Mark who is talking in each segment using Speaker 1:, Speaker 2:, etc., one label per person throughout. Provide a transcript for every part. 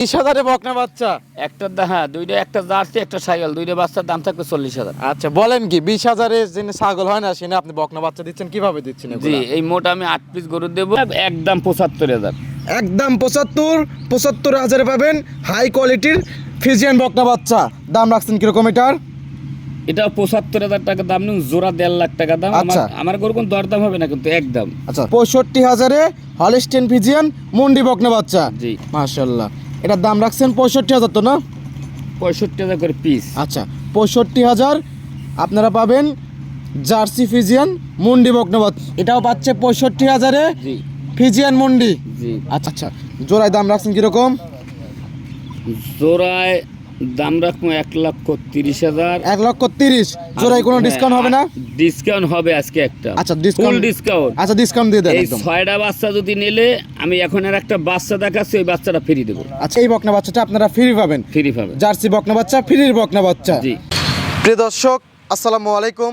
Speaker 1: বিশ হাজারে বকনা বাচ্চা?
Speaker 2: একটা হ্যাঁ দুইটা একটা জার্সি একটা সাইকেল। দুইটা বাচ্চার দাম থাকবে চল্লিশ হাজার।
Speaker 1: আচ্ছা বলেন কি বিশ হাজারে যিনি ছাগল হয় না সেনে আপনি বকনা বাচ্চা দিচ্ছেন কীভাবে দিচ্ছেন
Speaker 2: জি এই মোট আমি আট পিস গরু দেবো একদম পঁচাত্তর হাজার।
Speaker 1: একদম পঁচাত্তর পঁচাত্তর হাজারে পাবেন হাই কোয়ালিটির ফিজিয়ান বকনা বাচ্চা। দাম রাখছেন কীরকম এটার?
Speaker 2: এটা পঁচাত্তর হাজার টাকা দাম নিন জোড়া দেড় লাখ টাকা দাম। আমার
Speaker 1: আচ্ছা।
Speaker 2: আমার গরু কোন দরদাম হবে না কিন্তু একদম।
Speaker 1: আচ্ছা পঁয়ষট্টি হাজারে হলিস্টেন ফিজিয়ান মুন্ডি বকনা বাচ্চা।
Speaker 2: জি।
Speaker 1: মাশাল্লাহ এটার দাম রাখছেন পঁয়ষট্টি হাজার তো না?
Speaker 2: পঁয়ষট্টি হাজার করে পিস
Speaker 1: আচ্ছা পঁয়ষট্টি হাজার আপনারা পাবেন জার্সি ফিজিয়ান মুন্ডি বকনা এটাও পাচ্ছে পঁয়ষট্টি হাজারে ফিজিয়ান মুন্ডি।
Speaker 2: জি।
Speaker 1: আচ্ছা আচ্ছা জোড়ায় দাম রাখছেন কীরকম?
Speaker 2: জোড়ায় দাম রাখব এক লক্ষ তিরিশ হাজার।
Speaker 1: এক লক্ষ তিরিশ। জোড়ায় কোনো ডিসকাউন্ট হবে না?
Speaker 2: ডিসকাউন্ট হবে আজকে একটা।
Speaker 1: আচ্ছা
Speaker 2: ফুল
Speaker 1: ডিসকাউন্ট
Speaker 2: ডিসকাউন্ট
Speaker 1: আচ্ছা ডিসকাউন্ট দিয়ে দেন
Speaker 2: এই ছয়টা বাচ্চা যদি নিলে আমি এখন আর একটা বাচ্চা দেখাচ্ছি ওই বাচ্চাটা ফ্রি দেবো।
Speaker 1: আচ্ছা এই বকনা বাচ্চাটা আপনারা ফ্রি পাবেন।
Speaker 2: ফ্রি পাবে
Speaker 1: জার্সি বকনা বাচ্চা ফ্রির বকনা বাচ্চা।
Speaker 2: জি।
Speaker 1: প্রিয় দর্শক আসসালামু আলাইকুম।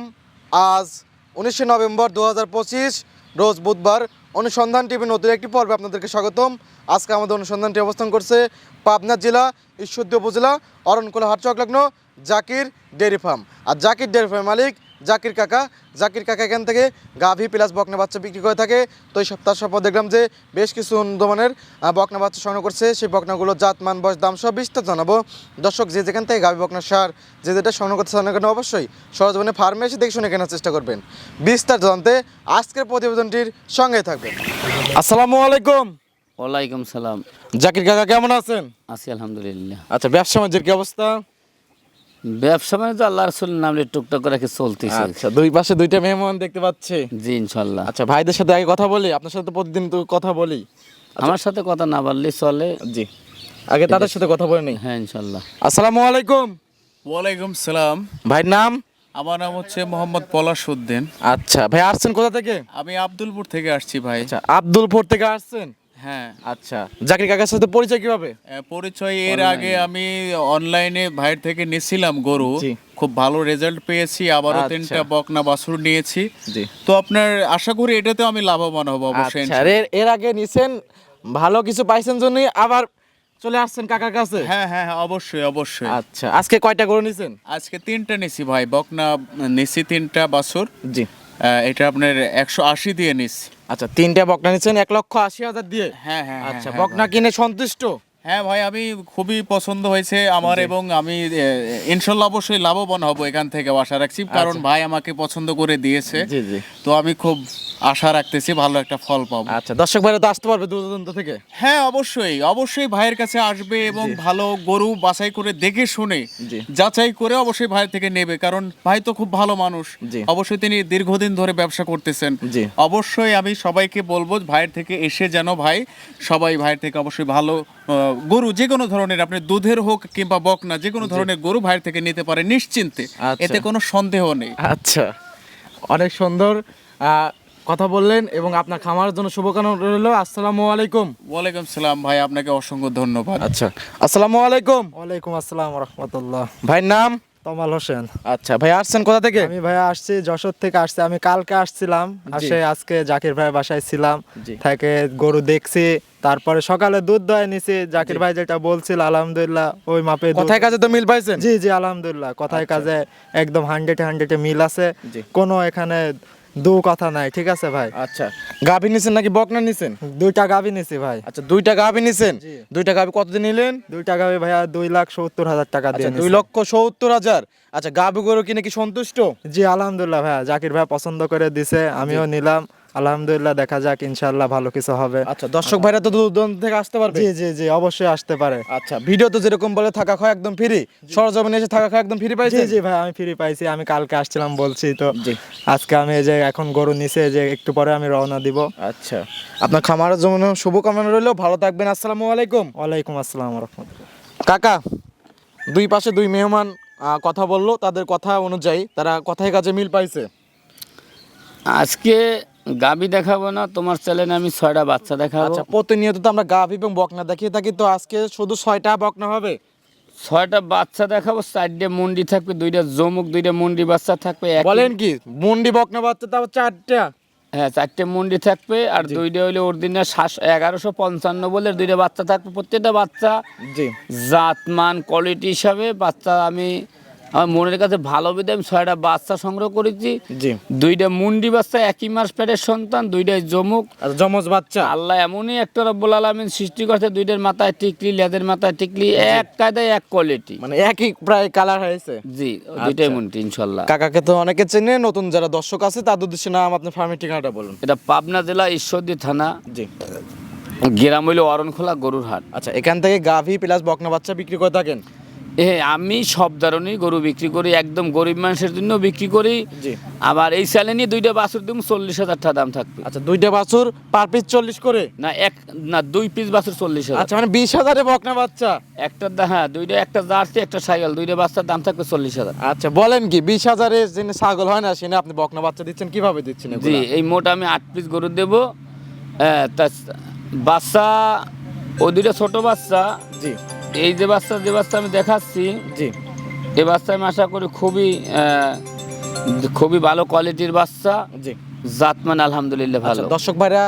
Speaker 1: আজ উনিশে নভেম্বর দু হাজার পঁচিশ রোজ বুধবার অনুসন্ধান টিভি নতুন একটি পর্বে আপনাদেরকে স্বাগতম। আজকে আমাদের অনুসন্ধানটি অবস্থান করছে পাবনা জেলা, ঈশ্বরদী উপজেলা অরণকুলা হাট সংলগ্ন জাকির ডেয়ারি ফার্ম। আর জাকির ডেয়ারি ফার্ম মালিক জাকির কাকা। জাকির কাকা এখান থেকে গাভী প্লাস বকনা বাচ্চা বিক্রি করে থাকে। তো এই সপ্তাহ সপ্তাহ দেখলাম যে বেশ কিছু উন্নতমানের বকনা বাচ্চা সংগ্রহ করছে। সেই বকনাগুলো জাত মান বয়স দাম সব বিস্তার জানাব। দর্শক যে যেখান থেকে গাভী বকনা সার যে যেটা সংগ্রহ করতে চান কেন অবশ্যই সরজমানে ফার্মে এসে দেখে শুনে কেনার চেষ্টা করবেন। বিস্তার জানতে আজকের প্রতিবেদনটির সঙ্গে থাকবেন। আসসালামু আলাইকুম।
Speaker 2: ওয়ালাইকুম সালাম।
Speaker 1: জাকির কাকা কেমন আছেন?
Speaker 2: আছি আলহামদুলিল্লাহ।
Speaker 1: আচ্ছা ব্যবসা বাণিজ্যের কি অবস্থা?
Speaker 2: ব্যবসা মানে তো আল্লাহ রসুলের নামে টুকটাক করে কি চলতেছে।
Speaker 1: আচ্ছা দুই পাশে দুইটা মেহমান দেখতে পাচ্ছি।
Speaker 2: জি ইনশাল্লাহ।
Speaker 1: আচ্ছা ভাইদের সাথে আগে কথা বলি আপনার সাথে তো প্রতিদিন তো কথা বলি।
Speaker 2: আমার সাথে কথা না বললে চলে।
Speaker 1: জি আগে তাদের সাথে কথা বলে। নেই
Speaker 2: হ্যাঁ ইনশাল্লাহ।
Speaker 1: আসসালামু আলাইকুম।
Speaker 3: ওয়ালাইকুম সালাম।
Speaker 1: ভাইয়ের নাম?
Speaker 3: আমার নাম হচ্ছে মোহাম্মদ পলাশ উদ্দিন
Speaker 1: আচ্ছা ভাই আসছেন কোথা থেকে?
Speaker 3: আমি আব্দুলপুর থেকে আসছি ভাই।
Speaker 1: আচ্ছা আব্দুলপুর থেকে আসছেন?
Speaker 3: হ্যাঁ
Speaker 1: আচ্ছা। জাকির কাকার সাথে পরিচয় কীভাবে?
Speaker 3: পরিচয় এর আগে আমি অনলাইনে ভাইয়ের থেকে নিছিলাম গরু। খুব ভালো রেজাল্ট পেয়েছি আবারও
Speaker 1: আচ্ছা।
Speaker 3: তিনটা বকনা বাছুর নিয়েছি। তো আপনার আশা করি এটাতে আমি লাভবান হব অবশ্যই
Speaker 1: আচ্ছা এর এর আগে নিছেন ভালো কিছু পাইছেন জন্যই আবার চলে আসছেন কাকার কাছে?
Speaker 3: হ্যাঁ হ্যাঁ হ্যাঁ, অবশ্যই অবশ্যই।
Speaker 1: আচ্ছা আজকে কয়টা গরু নিছেন?
Speaker 3: আজকে তিনটা নিছি ভাই বকনা নিছি তিনটা বাছুর।
Speaker 1: জি।
Speaker 3: এটা আপনার একশো আশি দিয়ে নিছি।
Speaker 1: আচ্ছা তিনটা বকনা নিচ্ছেন এক লক্ষ আশি হাজার দিয়ে?
Speaker 3: হ্যাঁ হ্যাঁ হ্যাঁ,
Speaker 1: আচ্ছা
Speaker 3: হ্যাঁ,
Speaker 1: বকনা কিনে সন্তুষ্ট?
Speaker 3: হ্যাঁ ভাই আমি খুবই পছন্দ হয়েছে আমার এবং আমি ইনশাল্লাহ অবশ্যই লাভবান হব এখান থেকে আশা রাখছি। কারণ ভাই আমাকে পছন্দ করে দিয়েছে। তো আমি খুব আশা রাখতেছি ভালো একটা ফল পাবো।
Speaker 1: আচ্ছা দর্শক ভাইরা তো আসতে পারবে দূর দূরান্ত থেকে?
Speaker 3: হ্যাঁ অবশ্যই অবশ্যই ভাইয়ের কাছে আসবে এবং ভালো গরু বাছাই করে দেখে শুনে যাচাই করে অবশ্যই ভাইয়ের থেকে নেবে কারণ ভাই তো খুব ভালো মানুষ। অবশ্যই তিনি দীর্ঘদিন ধরে ব্যবসা করতেছেন। অবশ্যই আমি সবাইকে বলব ভাইয়ের থেকে এসে যেন ভাই সবাই ভাইয়ের থেকে অবশ্যই ভালো গরু যে কোনো ধরনের আপনি দুধের হোক কিংবা বকনা যে কোনো ধরনের গরু ভাইয়ের থেকে নিতে পারে নিশ্চিন্তে।
Speaker 1: আচ্ছা।
Speaker 3: এতে কোনো সন্দেহ নেই।
Speaker 1: আচ্ছা অনেক সুন্দর। কথা বললেন এবং আপনার খামারের জন্য শুভকামনা রইল। আসসালামু আলাইকুম।
Speaker 3: ওয়ালাইকুম সালাম ভাই আপনাকে অসংখ্য ধন্যবাদ।
Speaker 1: আচ্ছা আসসালামু আলাইকুম।
Speaker 4: ওয়ালাইকুম আসসালাম রহমতুল্লাহ।
Speaker 1: ভাইয়ের নাম?
Speaker 4: তমাল হোসেন।
Speaker 1: আচ্ছা ভাই আসছেন কোথা থেকে?
Speaker 4: আমি ভাইয়া আসছি যশোর থেকে আসছি। আমি কালকে আসছিলাম আসে আজকে জাকির ভাই বাসায় ছিলাম। থেকে গরু দেখছি তারপরে সকালে দুধ দয় নিছি। জাকির ভাই যেটা বলছিল আলহামদুলিল্লাহ ওই মাপে
Speaker 1: কথায় কাজে তো মিল পাইছেন?
Speaker 4: জি জি আলহামদুলিল্লাহ কথায় কাজে? একদম হান্ড্রেড হান্ড্রেডে মিল আছে। কোনো এখানে দু কথা নাই ঠিক আছে ভাই?
Speaker 1: আচ্ছা। গাভী নিছেন নাকি বকনা নিছেন?
Speaker 4: দুইটা গাভী নিছি ভাই।
Speaker 1: আচ্ছা দুইটা গাভী নিছেন? দুইটা গাভী কতদিন নিলেন?
Speaker 4: দুইটা গাভী ভাইয়া দুই লাখ সত্তর হাজার টাকা দিয়ে
Speaker 1: আচ্ছা দুই লক্ষ সত্তর হাজার। আচ্ছা গাভী গরু কিনে কি সন্তুষ্ট?
Speaker 4: জি আলহামদুলিল্লাহ ভাইয়া জাকির ভাই পছন্দ করে দিছে আমিও নিলাম। আলহামদুলিল্লাহ দেখা যাক ইনশাল্লাহ ভালো কিছু হবে।
Speaker 1: আচ্ছা দর্শক ভাইরা তো দূর দূরান্ত থেকে আসতে পারবে?
Speaker 4: জি জি জি অবশ্যই আসতে পারে।
Speaker 1: আচ্ছা ভিডিও তো যেরকম বলে থাকা খাওয়া একদম ফ্রি সরজমিনে এসে থাকা খাওয়া একদম ফ্রি
Speaker 4: জি
Speaker 1: পাইছেন?
Speaker 4: জি ভাই আমি ফ্রি পাইছি আমি কালকে আসছিলাম বলছি তো।
Speaker 1: জি।
Speaker 4: আজকে আমি এই যে এখন গরু নিচে যে একটু পরে আমি রওনা দিব।
Speaker 1: আচ্ছা আপনার খামারের জন্য শুভকামনা রইল ভালো থাকবেন আসসালামু আলাইকুম।
Speaker 4: ওয়ালাইকুম আসসালাম রহমতুল্লাহ।
Speaker 1: কাকা দুই পাশে দুই মেহমান আহ, কথা বলল তাদের কথা অনুযায়ী তারা কথায় কাজে মিল পাইছে।
Speaker 2: আজকে গাবি দেখাবো না তোমার চ্যানেলে আমি ছয়টা বাচ্চা দেখাবো।
Speaker 1: আচ্ছা প্রতিনিয়ত তো আমরা গাভী এবং বকনা দেখিয়ে থাকি তো আজকে শুধু ছয়টা বকনা হবে?
Speaker 2: ছয়টা বাচ্চা দেখাবো চারটে মুন্ডি থাকবে দুইটা জমুক দুইটা মুন্ডি বাচ্চা থাকবে
Speaker 1: বলেন কি মুন্ডি বকনা বাচ্চা তাও চারটা?
Speaker 2: হ্যাঁ চারটে মুন্ডি থাকবে আর দুইটা হইলে অরিজিনাল সাতশ এগারোশো পঞ্চান্ন বলে দুইটা বাচ্চা থাকবে প্রত্যেকটা বাচ্চা
Speaker 1: জি।
Speaker 2: জাতমান কোয়ালিটি হিসাবে বাচ্চা আমি আমার মনের কাছে ভালো বেঁধে আমি ছয়টা বাচ্চা সংগ্রহ করেছি। দুইটা মুন্ডি বাচ্চা একই মাস পেটের সন্তান দুইটাই জমুক
Speaker 1: আচ্ছা জমজ বাচ্চা।
Speaker 2: আল্লাহ এমনই একটা রব্বুল আলমিন সৃষ্টি করছে দুইটার মাথায় টিকলি লেদের মাথায় টিকলি এক কায়দায় এক কোয়ালিটি
Speaker 1: মানে একই প্রায় কালার হয়েছে।
Speaker 2: জি দুইটাই মুন্ডি ইনশাল্লাহ।
Speaker 1: কাকাকে তো অনেকে চেনে নতুন যারা দর্শক আছে তাদের উদ্দেশ্যে নাম আপনার ফার্মের ঠিকানাটা বলুন।
Speaker 2: এটা পাবনা জেলা ঈশ্বরদী থানা।
Speaker 1: জি।
Speaker 2: গ্রাম হইল অরণখোলা গরুর হাট
Speaker 1: আচ্ছা এখান থেকে গাভী প্লাস বকনা বাচ্চা বিক্রি করে থাকেন?
Speaker 2: এ আমি সব ধরনের গরু বিক্রি করি একদম গরিব মানুষের জন্য বিক্রি করি।
Speaker 1: জি।
Speaker 2: আবার এই সালে নিয়ে দুইটা বাছুর দিম চল্লিশ হাজার টাকা দাম থাকবে।
Speaker 1: আচ্ছা দুইটা বাছুর পার পিস চল্লিশ করে?
Speaker 2: না এক না দুই পিস বাছুর চল্লিশ হাজার।
Speaker 1: আচ্ছা মানে বিশ হাজারে বকনা বাচ্চা?
Speaker 2: একটা হ্যাঁ দুইটা একটা জার্সি একটা সাইকেল দুইটা বাচ্চার দাম থাকবে চল্লিশ হাজার।
Speaker 1: আচ্ছা বলেন কি বিশ হাজারে যিনি ছাগল হয় না সেনে আপনি বকনা বাচ্চা দিচ্ছেন কীভাবে দিচ্ছেন
Speaker 2: জি এই মোট আমি আট পিস গরু দেবো। হ্যাঁ, তা বাচ্চা ও দুইটা ছোট বাচ্চা।
Speaker 1: জি।
Speaker 2: এই যে বাচ্চা যে বাচ্চা আমি দেখাচ্ছি।
Speaker 1: জি।
Speaker 2: এই বাচ্চা আমি আশা করি খুবই খুবই ভালো কোয়ালিটির বাচ্চা।
Speaker 1: জি।
Speaker 2: জাতমান আলহামদুলিল্লাহ ভালো।
Speaker 1: আচ্ছা দর্শক ভাইরা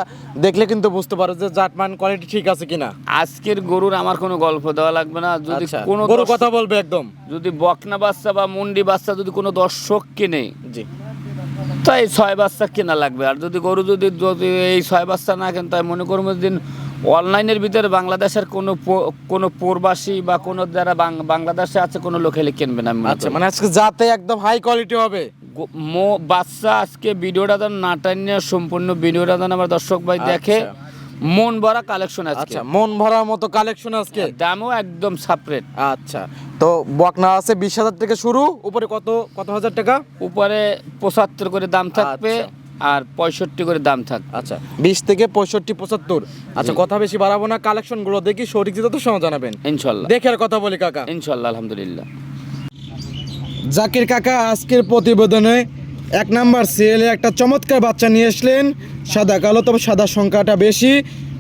Speaker 1: দেখলে কিন্তু বুঝতে পারো যে জাতমান কোয়ালিটি ঠিক আছে কিনা।
Speaker 2: আজকের গরুর আমার কোনো গল্প দেওয়া লাগবে না। যদি
Speaker 1: আচ্ছা
Speaker 2: কোনো
Speaker 1: গরু কথা বলবে একদম।
Speaker 2: যদি বকনা বাচ্চা বা মুন্ডি বাচ্চা যদি কোনো দর্শক কিনে
Speaker 1: জি।
Speaker 2: তাই ছয় বাচ্চা কেনা লাগবে। আর যদি গরু যদি যদি এই ছয় বাচ্চা না কেন তাই মনে করব দিন অনলাইনের ভিতরে বাংলাদেশের কোনো কোনো প্রবাসী বা কোনো যারা বাংলাদেশে আছে কোনো লোক এলে কিনবে না
Speaker 1: আচ্ছা মানে আজকে যাতে একদম হাই কোয়ালিটি হবে।
Speaker 2: মো বাচ্চা আজকে ভিডিওটা যেন না টানিয়ে সম্পূর্ণ ভিডিওটা যেন আমার দর্শক ভাই দেখে মন ভরা কালেকশন আছে
Speaker 1: আচ্ছা মন ভরার মতো কালেকশন আজকে।
Speaker 2: দামও একদম সাপারেট
Speaker 1: আচ্ছা তো বকনা আছে বিশ হাজার থেকে শুরু উপরে কত কত হাজার টাকা?
Speaker 2: উপরে পঁচাত্তর করে দাম থাকবে।
Speaker 1: আচ্ছা।
Speaker 2: আর পঁয়ষট্টি করে দাম থাক।
Speaker 1: আচ্ছা বিশ থেকে পঁয়ষট্টি পঁচাত্তর। আচ্ছা কথা বেশি বাড়াবো না কালেকশনগুলো দেখি সঠিক তো সময় জানাবেন।
Speaker 2: ইনশাল্লাহ।
Speaker 1: দেখে আর কথা বলি কাকা।
Speaker 2: ইনশাল্লাহ আলহামদুলিল্লাহ।
Speaker 1: জাকির কাকা আজকের প্রতিবেদনে এক নাম্বার সিরিয়ালে একটা চমৎকার বাচ্চা নিয়ে আসলেন সাদা কালো তবে সাদা সংখ্যাটা বেশি।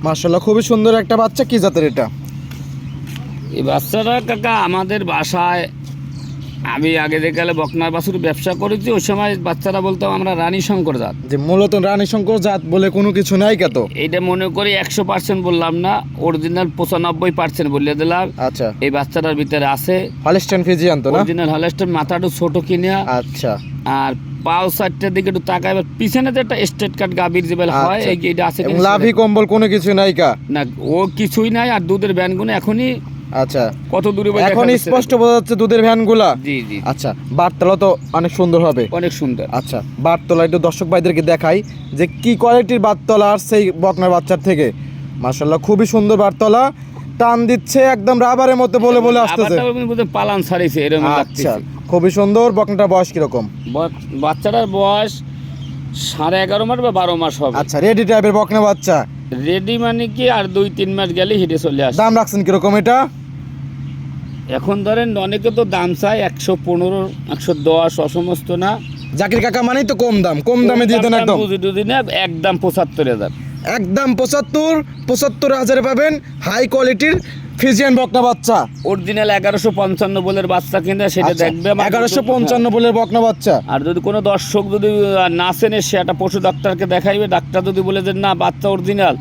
Speaker 1: মার্শাল্লাহ খুবই সুন্দর একটা বাচ্চা। কি জাতের এটা?
Speaker 2: এই বাচ্চাটা কাকা আমাদের বাসায় আমি আগে যেকালে বকনার বাছুর ব্যবসা করেছি ওই সময় বাচ্চারা বলতো আমরা রানী শঙ্কর জাত।
Speaker 1: যে মূলত রানী শঙ্কর জাত বলে কোনো কিছু নাই কত
Speaker 2: এইটা মনে করি একশো পার্সেন্ট বললাম না অরিজিনাল পঁচানব্বই পার্সেন্ট বলে দিলাম।
Speaker 1: আচ্ছা।
Speaker 2: এই বাচ্চাটার ভিতরে আছে।
Speaker 1: হলিস্টান ফিজিয়ান তো না?
Speaker 2: অরিজিনাল হলেস্টার মাথাটা ছোট কিনে।
Speaker 1: আচ্ছা।
Speaker 2: আর পাও সাইডটার দিকে একটু তাকায় এবার পিছনে যে একটা স্টেট কাট গাবির যে বেলা হয়
Speaker 1: আচ্ছা।
Speaker 2: এই এটা আছে
Speaker 1: লাভি কম্বল কোনো কিছু নাই কা?
Speaker 2: না ও কিছুই নাই আর দুধের ব্যানগুলো এখনই
Speaker 1: আচ্ছা।
Speaker 2: কত দূরে
Speaker 1: এখন স্পষ্ট বোঝা যাচ্ছে দুধের ভ্যানগুলা।
Speaker 2: জি জি।
Speaker 1: আচ্ছা বারতলা তো অনেক সুন্দর হবে।
Speaker 2: অনেক সুন্দর।
Speaker 1: আচ্ছা বারতলা একটু দর্শক ভাইদেরকে দেখাই যে কি কোয়ালিটির বারতলা আর সেই বকনার বাচ্চার থেকে। মাশাল্লাহ খুবই সুন্দর বারতলা। টান দিচ্ছে একদম রাবারের মতো বলে বলে আসতেছে।
Speaker 2: পালান ছাড়িয়েছে এরকম
Speaker 1: আচ্ছা খুবই সুন্দর বকনাটার বয়স কীরকম?
Speaker 2: বাচ্চাটার বয়স সাড়ে এগারো মাস বা বারো মাস হবে।
Speaker 1: আচ্ছা রেডি টাইপের বকনা বাচ্চা?
Speaker 2: রেডি মানে কি আর দুই তিন মাস গেলে হিটে চলে আসে।
Speaker 1: দাম রাখছেন কীরকম এটা?
Speaker 2: এখন ধরেন অনেকে তো দাম চায় একশো পনেরো একশো দশ অসমস্ত না।
Speaker 1: জাকির কাকা মানেই তো কম দাম কম দামে দিয়ে দেন একদম।
Speaker 2: বুঝি না একদম পঁচাত্তর হাজার।
Speaker 1: একদম পঁচাত্তর পঁচাত্তর হাজারে পাবেন হাই কোয়ালিটির ফিজিয়ান বকনা বাচ্চা।
Speaker 2: অরিজিনাল এগারোশো পঞ্চান্ন বলের বাচ্চা কিনে সেটা দেখবে
Speaker 1: আচ্ছা, এগারোশো পঞ্চান্ন বলে বকনা বাচ্চা।
Speaker 2: আর যদি কোনো দর্শক যদি না চেনে সে একটা পশু ডাক্তারকে দেখাইবে ডাক্তার যদি বলে যে না বাচ্চা অরিজিনাল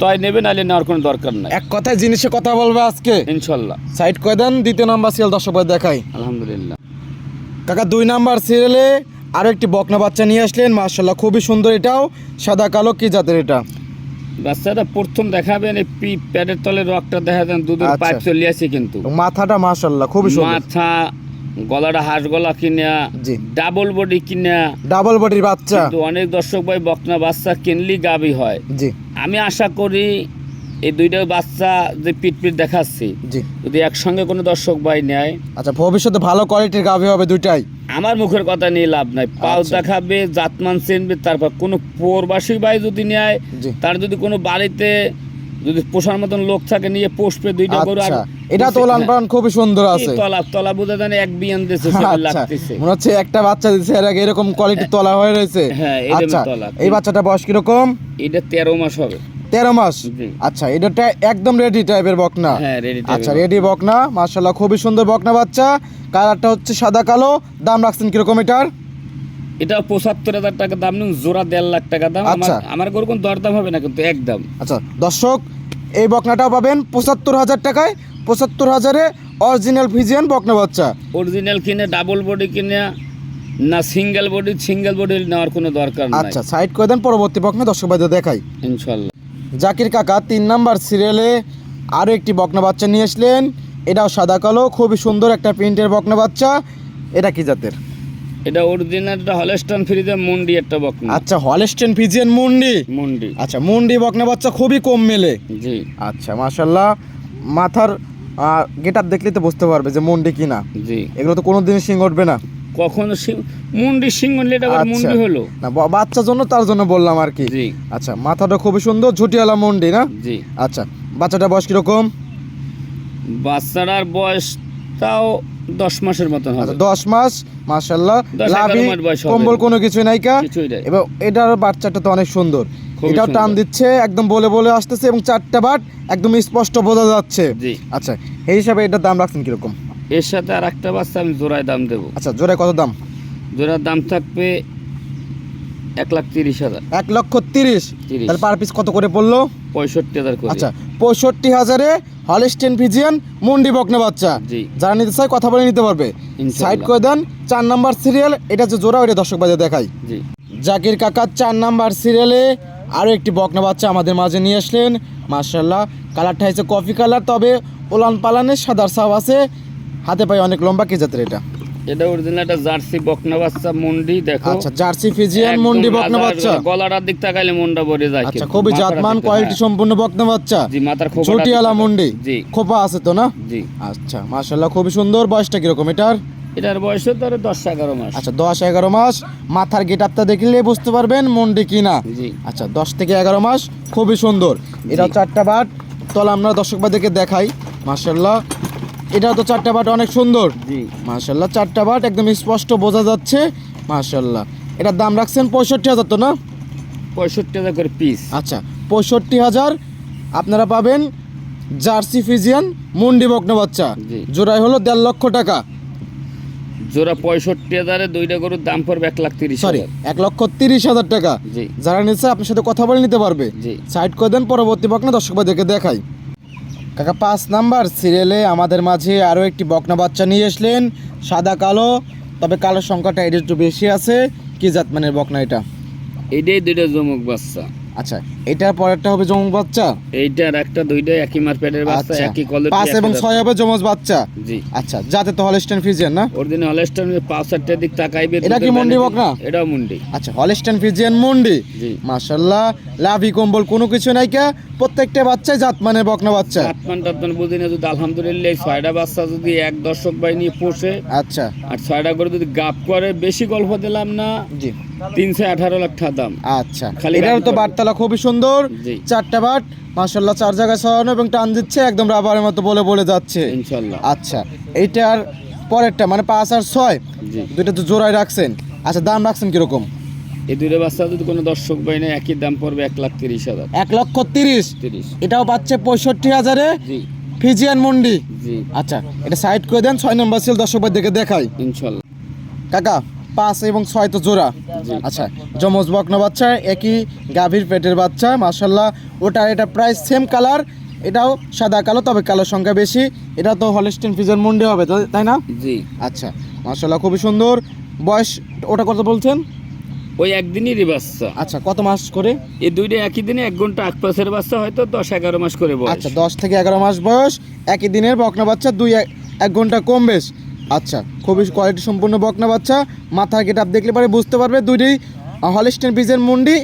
Speaker 2: তাই নেবে নাহলে নেওয়ার কোনো দরকার নাই।
Speaker 1: এক কথায় জিনিসে কথা বলবে আজকে।
Speaker 2: ইনশাল্লাহ।
Speaker 1: সাইড করে দেন দ্বিতীয় নাম্বার সিরিয়াল দর্শক দেখাই।
Speaker 2: আলহামদুলিল্লাহ।
Speaker 1: কাকা দুই নাম্বার সিরিয়ালে আরও একটি বকনা বাচ্চা নিয়ে আসলেন। মার্শাল্লাহ খুবই সুন্দর এটাও। সাদা কালো কি জাতের এটা?
Speaker 2: বাচ্চাটা প্রথম দেখাবেন এই পি প্যাডের তলে রকটা দেখা দেন দুধের
Speaker 1: আচ্ছা।
Speaker 2: পাইপ চলে আসে কিন্তু।
Speaker 1: মাথাটা মাশাল্লাহ খুবই সুন্দর।
Speaker 2: মাথা গলাটা হাঁস গলা কিনা ডাবল বডি কিনা।
Speaker 1: ডাবল বডির বাচ্চা।
Speaker 2: কিন্তু অনেক দর্শক ভাই বকনা বাচ্চা কিনলি গাবি হয়।
Speaker 1: জি।
Speaker 2: আমি আশা করি এই দুইটা বাচ্চা যে পিট পিট দেখাচ্ছি যদি একসঙ্গে কোনো দর্শক ভাই নেয়
Speaker 1: আচ্ছা ভবিষ্যতে ভালো কোয়ালিটির গাভি হবে দুইটাই?
Speaker 2: আমার মুখের কথা নিয়ে লাভ নাই।
Speaker 1: আচ্ছা।
Speaker 2: দেখাবে জাতমান চিনবে তারপর কোনো প্রবাসী ভাই যদি নেয় তার যদি কোনো বাড়িতে যদি পোষার মতন লোক থাকে নিয়ে পোষবে দুইটা গরু আর
Speaker 1: আচ্ছা। এটা তো লান পালন খুবই সুন্দর আছে।
Speaker 2: তলা তলা বোঝা জানে এক বিয়ান দিয়েছে
Speaker 1: আচ্ছা।
Speaker 2: লাগতেছে।
Speaker 1: মনে হচ্ছে একটা বাচ্চা দিচ্ছে এর আগে এরকম কোয়ালিটি তলা হয়ে রয়েছে।
Speaker 2: হ্যাঁ।
Speaker 1: এই বাচ্চাটা বয়স কীরকম?
Speaker 2: এটা তেরো মাস হবে।
Speaker 1: তেরো মাস? আচ্ছা এটা একদম রেডি টাইপের বকনা।
Speaker 2: হ্যাঁ রেডি
Speaker 1: আচ্ছা রেডি বকনা মার্শাল্লাহ খুবই সুন্দর বকনা বাচ্চা। কালারটা হচ্ছে সাদা কালো। দাম রাখছেন কীরকম এটার?
Speaker 2: এটা পঁচাত্তর হাজার টাকা দাম নিন জোড়া দেড় লাখ টাকা দাম।
Speaker 1: আচ্ছা।
Speaker 2: আমার গরু কোনো দরদাম হবে না কিন্তু একদম।
Speaker 1: আচ্ছা দর্শক এই বকনাটাও পাবেন পঁচাত্তর হাজার টাকায়। পঁচাত্তর হাজারে অরিজিনাল ফিজিয়ান বকনা বাচ্চা।
Speaker 2: অরিজিনাল কিনে ডাবল বডি কিনে না সিঙ্গেল বডি সিঙ্গেল বডি নেওয়ার কোনো দরকার নাই।
Speaker 1: আচ্ছা সাইড করে দেন পরবর্তী বকনা দর্শক ভাইদের দেখাই।
Speaker 2: ইনশাল্লাহ
Speaker 1: জাকির কাকা তিন নাম্বার সিরিয়ালে আরও একটি বকনা বাচ্চা নিয়ে আসলেন। এটাও সাদা কালো খুবই সুন্দর একটা প্রিন্টের বকনা বাচ্চা। এটা কি জাতের?
Speaker 2: এটা অরিজিনালটা হলস্টন ফ্রিজে মুন্ডি একটা বকনা।
Speaker 1: আচ্ছা হলেস্টেন ফিজিয়ান মুন্ডি
Speaker 2: মুন্ডি
Speaker 1: আচ্ছা মুন্ডি বকনা বাচ্চা খুবই কম মেলে।
Speaker 2: জি।
Speaker 1: আচ্ছা মাশাল্লাহ মাথার গেটার দেখলে তো বুঝতে পারবে যে মুন্ডি কিনা।
Speaker 2: জি।
Speaker 1: এগুলো তো কোনো দিন সিং উঠবে না।
Speaker 2: কখনো মুন্ডি সিং হলে এটা
Speaker 1: আচ্ছা।
Speaker 2: মুন্ডি হলো?
Speaker 1: না বাচ্চার জন্য তার জন্য বললাম আর কি।
Speaker 2: জি।
Speaker 1: আচ্ছা মাথাটা খুবই সুন্দর ঝুটিওয়ালা মুন্ডি না?
Speaker 2: জি।
Speaker 1: আচ্ছা বাচ্চাটা বয়স কীরকম?
Speaker 2: বাচ্চাটার বয়স তাও দশ মাসের মতন হবে।
Speaker 1: আচ্ছা দশ মাস মাশাল্লাহ লাভি। কম্বল কোনো কিছু নাই কা। এবং এটার বাচ্চাটা তো অনেক সুন্দর। এটাও টান দিচ্ছে একদম বলে বলে আসতেছে এবং চারটা বাট একদম স্পষ্ট বোঝা যাচ্ছে।
Speaker 2: জি।
Speaker 1: আচ্ছা এই হিসাবে এটার দাম রাখছেন কীরকম?
Speaker 2: এর সাথে আর একটা বাচ্চা আমি জোড়ায় দাম দেবো।
Speaker 1: আচ্ছা জোরে কত দাম?
Speaker 2: জোড়ার দাম থাকবে এক লাখ তিরিশ হাজার।
Speaker 1: এক লক্ষ তিরিশ। তাহলে পার পিস কত করে পড়ল?
Speaker 2: পঁয়ষট্টি হাজার করে।
Speaker 1: আচ্ছা পঁয়ষট্টি হাজারে হলিস্টেন ফিজিয়ান মুন্ডি বকনা বাচ্চা।
Speaker 2: জি।
Speaker 1: যারা নিতে চায় কথা বলে নিতে পারবে। সাইড করে দেন চার নাম্বার সিরিয়াল এটা যে জোড়া ওইটা দর্শক বাজে দেখাই।
Speaker 2: জি।
Speaker 1: জাকির কাকা চার নাম্বার সিরিয়ালে আরও একটি বকনা বাচ্চা আমাদের মাঝে নিয়ে আসলেন। মার্শাল্লাহ কালারটা হয়েছে কফি কালার তবে ওলান পালানের সাদার সাপ আছে। হাতে পায়ে অনেক লম্বা কি জাতের এটা?
Speaker 2: এটা অরিজিনাল একটা জার্সি বকনা বাচ্চা মুন্ডি দেখো।
Speaker 1: আচ্ছা জার্সি ফিজিয়ান মুন্ডি বকনা বাচ্চা?
Speaker 2: গলাটার দিক তাকাইলে মনটা ভরে যায়
Speaker 1: আচ্ছা খুবই জাতমান কোয়ালিটি
Speaker 2: হ্যাঁ।
Speaker 1: সম্পূর্ণ বকনা বাচ্চা।
Speaker 2: জি মাথার
Speaker 1: ছোটিয়ালা
Speaker 2: দেখতে-
Speaker 1: মুন্ডি।
Speaker 2: জি।
Speaker 1: খোপা আছে তো না?
Speaker 2: জি।
Speaker 1: আচ্ছা মার্শাল্লাহ খুবই সুন্দর। বয়সটা কীরকম এটার?
Speaker 2: এটার বয়স ধরে দশ এগারো মাস।
Speaker 1: আচ্ছা দশ এগারো মাস। মাথার গেট আপটা দেখলে বুঝতে পারবেন মুন্ডি কিনা
Speaker 2: জি।
Speaker 1: আচ্ছা দশ থেকে এগারো মাস খুবই সুন্দর। এটা চারটা বাট তলে আমরা দর্শক ভাইদেরকে দেখাই। মার্শাল্লাহ এটাও তো চারটা বাট অনেক সুন্দর।
Speaker 2: জি।
Speaker 1: মার্শাল্লাহ চারটা বাট একদম স্পষ্ট বোঝা যাচ্ছে। মার্শাল্লাহ এটার দাম রাখছেন পঁয়ষট্টি হাজার তো না?
Speaker 2: পঁয়ষট্টি হাজার করে পিস
Speaker 1: আচ্ছা পঁয়ষট্টি হাজার আপনারা পাবেন জার্সি ফিজিয়ান মুন্ডি বকনা বাচ্চা।
Speaker 2: জি।
Speaker 1: জোড়ায় হলো দেড় লক্ষ টাকা।
Speaker 2: জোড়া পঁয়ষট্টি হাজারে দুইটা গরুর দাম পড়বে এক লাখ তিরিশ
Speaker 1: সরি এক লক্ষ তিরিশ হাজার টাকা। যারা নিচ্ছে আপনার সাথে কথা বলে নিতে পারবে। সাইড করে দেন পরবর্তী বকনা দর্শক ভাইদেরকে দেখাই। কাকা, পাঁচ নাম্বার সিরিয়ালে আমাদের মাঝে আরও একটি বকনা বাচ্চা নিয়ে আসলেন সাদা, কালো। তবে কালো সংখ্যাটা এটা একটু বেশি আছে। কি জাত মানের বকনা এটা?
Speaker 2: এটাই দুইটা জমুক বাচ্চা।
Speaker 1: আচ্ছা এটার পরেরটা হবে জমজ বাচ্চা?
Speaker 2: এইটার একটা দুইটা একই মার পেটের বাচ্চা
Speaker 1: আচ্ছা
Speaker 2: একই
Speaker 1: পাঁচ এবং ছয় হবে জমজ বাচ্চা?
Speaker 2: জি।
Speaker 1: আচ্ছা যাতে তো হলস্টেন ফিজিয়ান না?
Speaker 2: ওর দিনে হলেস্টন পাঁচ দিক তাকাইবে
Speaker 1: এটা কি মুন্ডি
Speaker 2: বেনে-
Speaker 1: বকনা?
Speaker 2: এটাও মুন্ডি।
Speaker 1: আচ্ছা হলস্টেন ফিজিয়ান মুন্ডি।
Speaker 2: জি।
Speaker 1: লাভি কম্বল কোনো কিছু নাই কা? প্রত্যেকটা বাচ্চাই জাত মানের বকনা বাচ্চা।
Speaker 2: আটমান টাটমান বুঝি না যদি আলহামদুলিল্লাহ এই ছয়টা বাচ্চা যদি এক দর্শক বাই নিয়ে পোষে
Speaker 1: আচ্ছা।
Speaker 2: আর ছয়টা করে যদি গাপ করে বেশি গল্প দিলাম না
Speaker 1: জি।
Speaker 2: তিনশো আঠারো লাখ টাকা দাম।
Speaker 1: আচ্ছা। এটার তো
Speaker 2: গাড়ি
Speaker 1: বাটতলা খুবই সুন্দর। চারটা বাট মাশাল্লাহ চার জায়গায় সরানো এবং টান দিচ্ছে একদম রাবারের মতো বলে বলে যাচ্ছে।
Speaker 2: ইনশাল্লাহ
Speaker 1: আচ্ছা এইটার পরেরটা মানে পাঁচ আর ছয় দুইটা তো জোড়ায় রাখছেন। আচ্ছা দাম রাখছেন কীরকম?
Speaker 2: এই দুইটা বাচ্চা যদি কোনো দর্শক বাই নেয় একই দাম পড়বে এক লাখ তিরিশ হাজার।
Speaker 1: এক লক্ষ তিরিশ।
Speaker 2: তিরিশ।
Speaker 1: এটাও পাচ্ছে পঁয়ষট্টি হাজারে। ফিজিয়ান মন্ডি। আচ্ছা এটা সাইড করে দেন ছয় নম্বর সিল দর্শক ভাই দেখে দেখাই।
Speaker 2: ইনশাল্লাহ
Speaker 1: কাকা পাঁচ এবং ছয় তো জোড়া। আচ্ছা যমজ বকনা বাচ্চা একই গাভীর পেটের বাচ্চা মাশাল্লাহ ওটা এটা প্রায় সেম কালার এটাও সাদা কালো তবে কালো সংখ্যা বেশি। এটা তো হলস্টেন ফিজার মুন্ডে হবে তাই- না?
Speaker 2: জি।
Speaker 1: আচ্ছা মাশাল্লাহ খুবই সুন্দর। বয়স ওটা কত বলছেন?
Speaker 2: ওই একদিনেরই বাচ্চা।
Speaker 1: আচ্ছা কত মাস করে?
Speaker 2: এই দুইটা একই দিনে এক ঘণ্টা আট পাশের বাচ্চা হয়তো দশ এগারো মাস করে বয়স।
Speaker 1: আচ্ছা দশ থেকে এগারো মাস বয়স একই দিনের বকনা বাচ্চা দুই এক ঘণ্টা কম বেশ। আচ্ছা খুবই কোয়ালিটি সম্পূর্ণ বকনা বাচ্চা। মাথার গেট আপ দেখলে পরে বুঝতে পারবে দুইটাই। হলিস্টেন বীজের মুন্ডি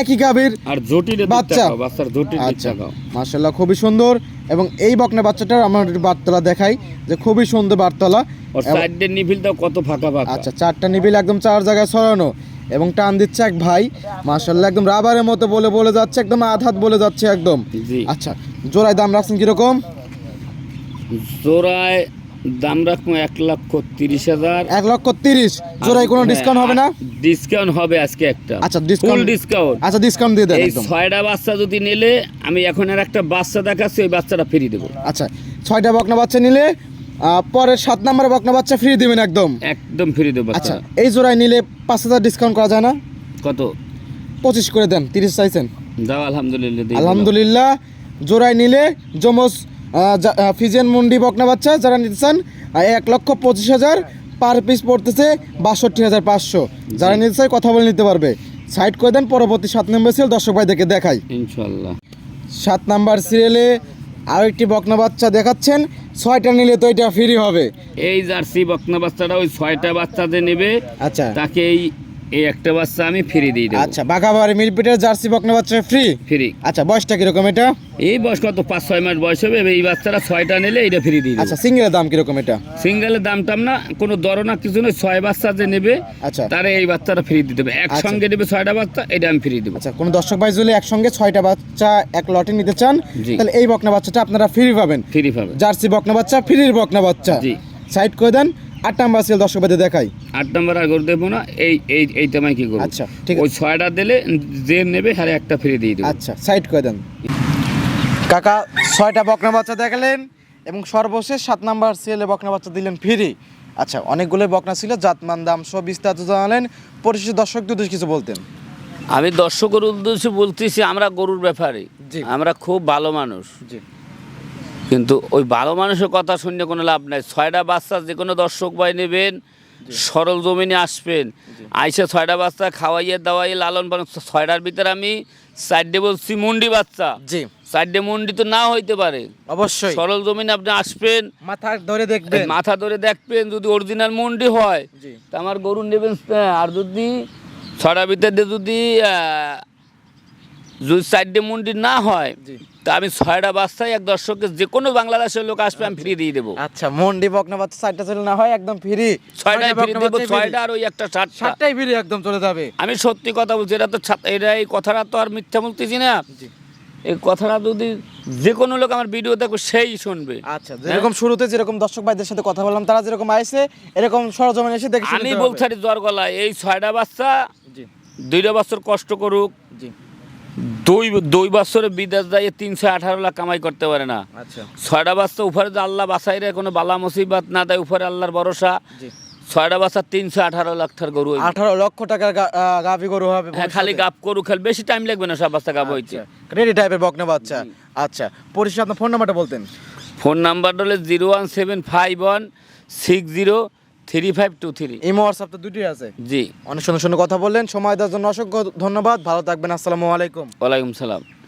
Speaker 1: একই গাভীর
Speaker 2: আর জটির
Speaker 1: বাচ্চা।
Speaker 2: বাচ্চা বাচ্চার জটির
Speaker 1: আচ্ছা মার্শাল্লাহ খুবই সুন্দর। এবং এই বকনা বাচ্চাটার আমরা একটু বার্তলা দেখাই যে খুবই সুন্দর বার্তলা। এবং-
Speaker 2: সাইডের নিভিলটাও কত ফাঁকা ফাঁকা
Speaker 1: আচ্ছা চারটা নিবিল একদম চার জায়গায় ছড়ানো। এবং টান দিচ্ছে এক ভাই। মার্শাল্লাহ একদম রাবারের মতো বলে বলে যাচ্ছে একদম আধ হাত বলে যাচ্ছে একদম।
Speaker 2: জি।
Speaker 1: আচ্ছা জোড়ায় দাম রাখছেন কীরকম?
Speaker 2: জোড়ায় দাম রাখব এক লক্ষ তিরিশ হাজার।
Speaker 1: এক লক্ষ তিরিশ। জোড়ায় কোনো ডিসকাউন্ট হবে না?
Speaker 2: ডিসকাউন্ট হবে আজকে একটা।
Speaker 1: আচ্ছা
Speaker 2: ফুল
Speaker 1: ডিসকাউন্ট
Speaker 2: ডিসকাউন্ট
Speaker 1: আচ্ছা ডিসকাউন্ট দিয়ে দেন
Speaker 2: এই ছয়টা বাচ্চা যদি নিলে আমি এখন আর একটা বাচ্চা দেখাচ্ছি ওই বাচ্চাটা ফ্রি দেবো।
Speaker 1: আচ্ছা ছয়টা বকনা বাচ্চা নিলে পরের সাত নাম্বার বকনা বাচ্চা ফ্রি দিবেন একদম।
Speaker 2: একদম ফ্রি দেবো
Speaker 1: আচ্ছা এই জোড়ায় নিলে পাঁচ হাজার ডিসকাউন্ট করা যায় না?
Speaker 2: কত?
Speaker 1: পঁচিশ করে দেন তিরিশ চাইছেন।
Speaker 2: দাও আলহামদুলিল্লাহ
Speaker 1: আলহামদুলিল্লাহ জোড়ায় নিলে জমজ ফিজিয়ান মুন্ডি বকনা বাচ্চা যারা নিতে চান এক লক্ষ পঁচিশ হাজার পার পিস পড়তেছে বাষট্টি হাজার পাঁচশো। যারা নিতে চায় কথা বলে নিতে পারবে। সাইড করে দেন পরবর্তী সাত নম্বর সিরিয়াল দর্শক ভাইদেরকে দেখাই।
Speaker 2: ইনশাল্লাহ
Speaker 1: সাত নাম্বার সিরিয়ালে আরও একটি বকনা বাচ্চা দেখাচ্ছেন ছয়টা নিলে তো এটা ফ্রি হবে।
Speaker 2: এই জার্সি বকনা বাচ্চাটা ওই ছয়টা বাচ্চা যে নেবে
Speaker 1: আচ্ছা।
Speaker 2: তাকে এই এই একটা বাচ্চা আমি ফ্রি দিয়ে দেবো।
Speaker 1: আচ্ছা বাঘাবাড়ি মিলপিটের জার্সি বকনা বাচ্চা ফ্রি
Speaker 2: ফ্রি
Speaker 1: আচ্ছা বয়সটা কীরকম এটা?
Speaker 2: এই বয়স কত? পাঁচ ছয় মাস বয়স হবে এই বাচ্চারা ছয়টা নিলে এটা ফ্রি দিয়ে
Speaker 1: আচ্ছা সিঙ্গেলের দাম কীরকম এটা?
Speaker 2: সিঙ্গেলের দাম টাম না কোনো দর না কিছু নয় ছয় বাচ্চা যে নেবে
Speaker 1: আচ্ছা।
Speaker 2: তারা এই বাচ্চাটা ফ্রি দিতে হবে। একসঙ্গে নেবে ছয়টা বাচ্চা এটা আমি ফ্রি দেবো।
Speaker 1: আচ্ছা কোনো দর্শক ভাই যদি একসঙ্গে ছয়টা বাচ্চা এক লটে নিতে চান তাহলে এই বকনা বাচ্চাটা আপনারা ফ্রি পাবেন।
Speaker 2: ফ্রি পাবে
Speaker 1: জার্সি বকনা বাচ্চা ফ্রির বকনা বাচ্চা।
Speaker 2: জি।
Speaker 1: সাইড করে দেন আট নাম্বার সিরিয়াল দর্শক ভাইদের দেখাই।
Speaker 2: আট নম্বর আর করে দেবো না এই এই এইটা আমি কি করব
Speaker 1: আচ্ছা, ঠিক
Speaker 2: ওই ছয়টা দিলে যে নেবে হারে একটা ফ্রি দিয়ে দেবো।
Speaker 1: আচ্ছা সাইড করে দেন। কাকা ছয়টা বকনা বাচ্চা দেখালেন এবং সর্বশেষ সাত নাম্বার সিএলে বকনা বাচ্চা দিলেন ফ্রি। আচ্ছা অনেকগুলো বকনা ছিল জাতমান দাম সব বিস্তারিত জানালেন। পরিশেষে দর্শক যদি কিছু বলতেন।
Speaker 2: আমি দর্শকের উদ্দেশ্যে বলতেছি আমরা গরুর ব্যাপারে। আমরা খুব ভালো মানুষ।
Speaker 1: জি।
Speaker 2: কিন্তু ওই ভালো মানুষের কথা শুনলে কোনো লাভ নাই। ছয়টা বাচ্চা যে কোনো দর্শক ভাই নেবেন সরল জমিনে আসবেন। আইসে ছয়টা বাচ্চা খাওয়াইয়ে দাওয়াইয়ে লালন পালন। ছয়টার ভিতরে আমি চারটে বলছি মুন্ডি বাচ্চা।
Speaker 1: জি।
Speaker 2: চারটে মুন্ডি তো না হইতে পারে।
Speaker 1: অবশ্যই।
Speaker 2: সরল জমিনে আপনি আসবেন।
Speaker 1: মাথা ধরে দেখবেন।
Speaker 2: মাথা ধরে দেখবেন যদি অরিজিনাল মুন্ডি হয়। তা আমার গরু নেবেন আর যদি ছড়া ভিতরে যদি যদি চারটে মুন্ডি না হয়। তা আমি ছয়টা বাচ্চাই এক দর্শককে যে কোনো বাংলাদেশের লোক আসবে আমি ফ্রি দিয়ে দেবো।
Speaker 1: আচ্ছা মন্ডি বকনা বাচ্চা চারটা চলে না হয় একদম ফ্রি।
Speaker 2: ছয়টাই ফ্রি দেবো ছয়টা আর ওই একটা সাতটা।
Speaker 1: সাতটাই ফ্রি একদম চলে যাবে।
Speaker 2: আমি সত্যি কথা বলছি এটা তো এটা এই কথাটা তো আর মিথ্যা বলতেছি না। এই কথাটা যদি যে কোনো লোক আমার ভিডিও দেখবে সেই শুনবে।
Speaker 1: আচ্ছা যেরকম শুরুতে যেরকম দর্শক ভাইদের সাথে কথা বললাম তারা যেরকম আইছে এরকম সরজমিনে এসে দেখে
Speaker 2: আমি বলছি জ্বর গলায় এই ছয়টা বাচ্চা দুইটা বছর কষ্ট করুক।
Speaker 1: জি।
Speaker 2: দুই দুই বছরে বিদেশ যায় তিনশো আঠারো লাখ কামাই করতে পারে না।
Speaker 1: আচ্ছা।
Speaker 2: ছয়টা বাচ্চা উপরে যে আল্লাহ বাসাইরে কোনো বালা মুসিবত না দেয় উপরে আল্লাহর ভরসা। ছয়টা বাচ্চা তিনশো আঠারো লাখ টাকার গরু
Speaker 1: আঠারো লক্ষ টাকার গাভী গরু হবে
Speaker 2: হ্যাঁ খালি গাপ করু খেল বেশি টাইম লাগবে না সব বাচ্চা গাপ হইতে।
Speaker 1: রেডি টাইপের বকনা বাচ্চা। আচ্ছা পরিশেষে আপনার ফোন নাম্বারটা বলতেন।
Speaker 2: ফোন নাম্বার হলে zero one seven five one six zero three five two three.
Speaker 1: Imo WhatsApp তো দুটোই আছে।
Speaker 2: জি।
Speaker 1: অনেক সুন্দর সুন্দর কথা বললেন। সময় দেওয়ার জন্য অসংখ্য ধন্যবাদ। ভালো থাকবেন। আসসালামু আলাইকুম।
Speaker 2: ওয়ালাইকুম সালাম।